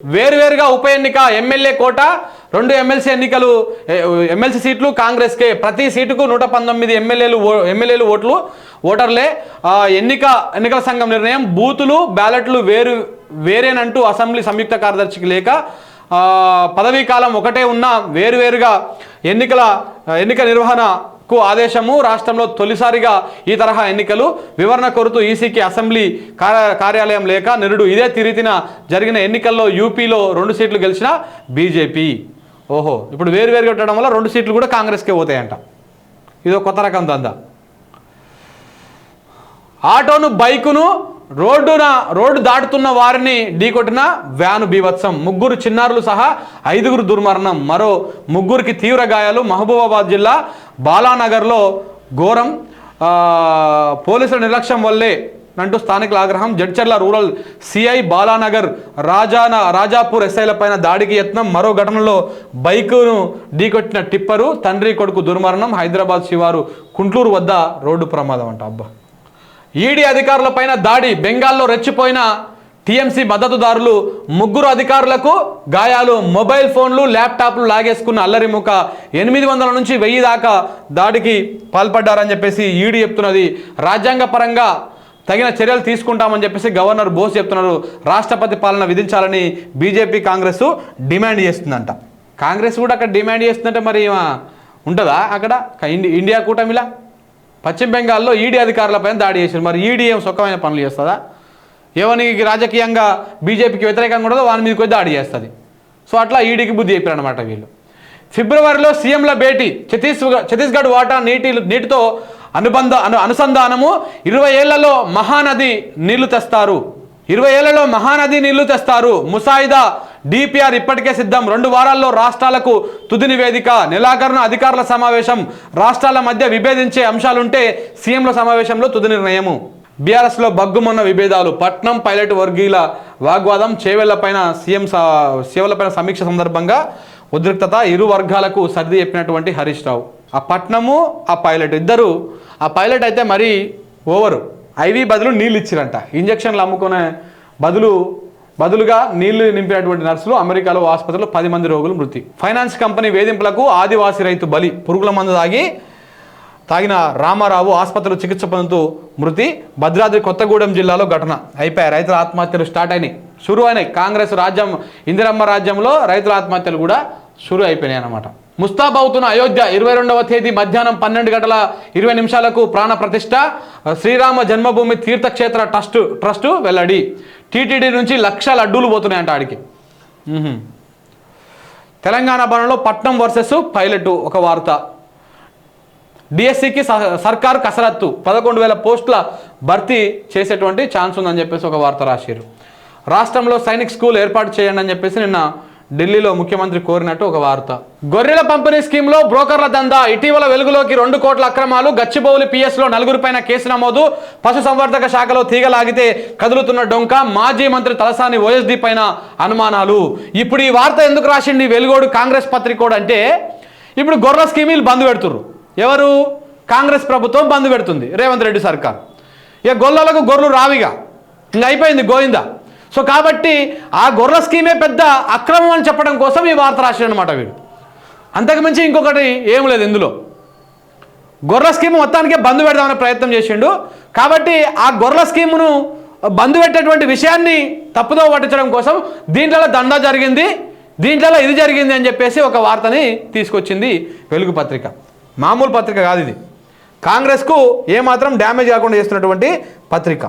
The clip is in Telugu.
వేరువేరుగా ఉప ఎన్నిక ఎమ్మెల్యే కోట రెండు ఎమ్మెల్సీ ఎన్నికలు ఎమ్మెల్సీ సీట్లు కాంగ్రెస్కే. ప్రతి సీటుకు నూట పంతొమ్మిది ఎమ్మెల్యేలు ఓ- ఎమ్మెల్యేలు ఓట్లు ఓటర్లే. ఎన్నిక ఎన్నికల సంఘం నిర్ణయం బూతులు బ్యాలెట్లు వేరు వేరేనంటూ అసెంబ్లీ సంయుక్త కార్యదర్శికి లేక పదవీకాలం పదవీ కాలం ఒకటే ఉన్నా వేరువేరుగా ఎన్నికల ఎన్నిక నిర్వహణ కు ఆదేశము రాష్ట్రంలో తొలిసారిగా ఈ తరహా ఎన్నికలు. వివరణ కోరుతూ ఈసీకి అసెంబ్లీ కార్య- కార్యాలయం లేక నిరుడు ఇదే తిరిగిన జరిగిన ఎన్నికల్లో యూపీలో రెండు సీట్లు గెలిచిన బీజేపీ. ఓహో ఇప్పుడు వేరువేరుగా ఉండడం వల్ల రెండు సీట్లు కూడా కాంగ్రెస్కే పోతాయంట. ఇదో కొత్త రకం దందా. ఆటోను బైకును రోడ్డున రోడ్డు దాటుతున్న వారిని ఢీకొట్టిన వ్యాను బీభత్సం. ముగ్గురు చిన్నారులు సహా ఐదుగురు దుర్మరణం. మరో ముగ్గురికి తీవ్ర గాయాలు. మహబూబాబాద్ జిల్లా బాలానగర్లో ఘోరం పోలీసుల నిర్లక్ష్యం వల్లే అంటూ స్థానికుల ఆగ్రహం. జడ్చర్ల రూరల్ సిఐ బాలానగర్ రాజాన రాజాపూర్ ఎస్ఐలపైన దాడికి యత్నం. మరో ఘటనలో బైకును ఢీకొట్టిన టిప్పరు తండ్రి కొడుకు దుర్మరణం. హైదరాబాద్ శివారు కుంట్లూరు వద్ద రోడ్డు ప్రమాదం అంట. అబ్బా. ఈడీ అధికారులపైన దాడి బెంగాల్లో రెచ్చిపోయిన టీఎంసీ మద్దతుదారులు ముగ్గురు అధికారులకు గాయాలు మొబైల్ ఫోన్లు ల్యాప్టాప్లు లాగేసుకున్న అల్లరి ముఖ ఎనిమిది వందల నుంచి వెయ్యి దాకా దాడికి పాల్పడ్డారని చెప్పేసి ఈడీ చెప్తున్నది. రాజ్యాంగపరంగా తగిన చర్యలు తీసుకుంటామని చెప్పేసి గవర్నర్ బోస్ చెప్తున్నారు. రాష్ట్రపతి పాలన విధించాలని బీజేపీ కాంగ్రెస్ డిమాండ్ చేస్తుందంట. కాంగ్రెస్ కూడా అక్కడ డిమాండ్ చేస్తుందంటే మరి ఉంటుందా అక్కడ? ఇండి- ఇండియా కూటమిలా? పశ్చిమ బెంగాల్లో ఈడీ అధికారులపైన దాడి చేశారు. మరి ఈడీ ఏం సుఖమైన పనులు చేస్తుందా? ఎవరికి రాజకీయంగా బీజేపీకి వ్యతిరేకంగా ఉండదో వాని మీదకి పోయి దాడి చేస్తుంది. సో అట్లా ఈడీకి బుద్ధి చెప్పారనమాట వీళ్ళు. ఫిబ్రవరిలో సీఎంల భేటీ ఛత్తీస్గఢ్ ఛత్తీస్గఢ్ వాటా నీటి నీటితో అనుబంధ అను అనుసంధానము ఇరవై ఏళ్ళలో మహానది నీళ్ళు తెస్తారు. ఇరవై ఏళ్ళలో మహానది నీళ్ళు తెస్తారు. ముసాయిదా డిపిఆర్ ఇప్పటికే సిద్ధం. రెండు వారాల్లో రాష్ట్రాలకు తుది నివేదిక. నెలాఖరున అధికారుల సమావేశం. రాష్ట్రాల మధ్య విభేదించే అంశాలుంటే సీఎంల సమావేశంలో తుది నిర్ణయము. బీఆర్ఎస్లో బగ్గుమన్న విభేదాలు పట్నం పైలట్ వర్గీయుల వాగ్వాదం చేవెళ్ళపైన సీఎం సేవలపైన సమీక్ష సందర్భంగా ఉద్రిక్తత ఇరు వర్గాలకు సర్ది చెప్పినటువంటి హరీష్ రావు. ఆ పట్నము ఆ పైలట్ ఇద్దరు ఆ పైలట్ అయితే మరీ ఓవరు. ఐవీ బదులు నీళ్ళు ఇచ్చిరంట. ఇంజక్షన్లు అమ్ముకునే బదులు బదులుగా నీళ్ళు నింపినటువంటి నర్సులు అమెరికాలో ఆసుపత్రిలో పది మంది రోగులు మృతి. ఫైనాన్స్ కంపెనీ వేధింపులకు ఆదివాసి రైతు బలి పురుగుల మందు తాగి తాగిన రామారావు ఆసుపత్రిలో చికిత్స పొందుతూ మృతి. భద్రాద్రి కొత్తగూడెం జిల్లాలో ఘటన. అయిపోయాయి. రైతుల ఆత్మహత్యలు స్టార్ట్ అయినాయి. షురు అయినాయి. కాంగ్రెస్ రాజ్యం ఇందిరమ్మ రాజ్యంలో రైతుల ఆత్మహత్యలు కూడా షురు అయిపోయినాయి అన్నమాట. ముస్తాబ్ అవుతున్న అయోధ్య ఇరవై రెండవ తేదీ మధ్యాహ్నం పన్నెండు గంటల ఇరవై నిమిషాలకు ప్రాణ ప్రతిష్ట. శ్రీరామ జన్మభూమి తీర్థక్షేత్ర ట్రస్ట్ ట్రస్టు వెల్లడి. టీటీడీ నుంచి లక్ష లడ్డూలు పోతున్నాయంట ఆడికి. తెలంగాణ భవనంలో పట్నం వర్సెస్ పైలట్ ఒక వార్త. డిఎస్సికి సర్కార్ కసరత్తు. పదకొండు వేల పోస్టుల భర్తీ చేసేటువంటి ఛాన్స్ ఉందని చెప్పేసి ఒక వార్త రాశారు రాష్ట్రంలో సైనిక్ స్కూల్ ఏర్పాటు చేయండి అని చెప్పేసి నిన్న ఢిల్లీలో ముఖ్యమంత్రి కోరినట్టు ఒక వార్త. గొర్రెల పంపిణీ స్కీమ్లో బ్రోకర్ల దందా. ఇటీవల వెలుగులోకి రెండు కోట్ల అక్రమాలు. గచ్చిబౌలి పిఎస్లో నలుగురిపైన కేసు నమోదు. పశుసంవర్ధక శాఖలో తీగలాగితే కదులుతున్న డొంక. మాజీ మంత్రి తలసాని ఓఎస్డి పైన అనుమానాలు. ఇప్పుడు ఈ వార్త ఎందుకు రాసింది? వెలుగోడు కాంగ్రెస్ పత్రికోడు అంటే ఇప్పుడు గొర్రెల స్కీమీలు బంద్ పెడుతుర్రు. ఎవరు? కాంగ్రెస్ ప్రభుత్వం బంద్ పెడుతుంది. రేవంత్ రెడ్డి సర్కార్. ఇక గొల్లలకు గొర్రెలు రావిగా. ఇంక అయిపోయింది గోయిందా? సో కాబట్టి ఆ గొర్రెల స్కీమే పెద్ద అక్రమం అని చెప్పడం కోసం ఈ వార్త రాశాడనమాట వీడు. అంతకుమించి ఇంకొకటి ఏం లేదు ఇందులో. గొర్రెల స్కీమ్ మొత్తానికే బంద్ పెడదామనే ప్రయత్నం చేసిండు. కాబట్టి ఆ గొర్రెల స్కీమును బంద్ పెట్టేటువంటి విషయాన్ని తప్పుదో పట్టించడం కోసం దీంట్లో దందా జరిగింది. దీంట్లో ఇది జరిగింది అని చెప్పేసి ఒక వార్తని తీసుకొచ్చింది వెలుగు పత్రిక. మామూలు పత్రిక కాదు ఇది. కాంగ్రెస్కు ఏమాత్రం డ్యామేజ్ కాకుండా చేస్తున్నటువంటి పత్రిక.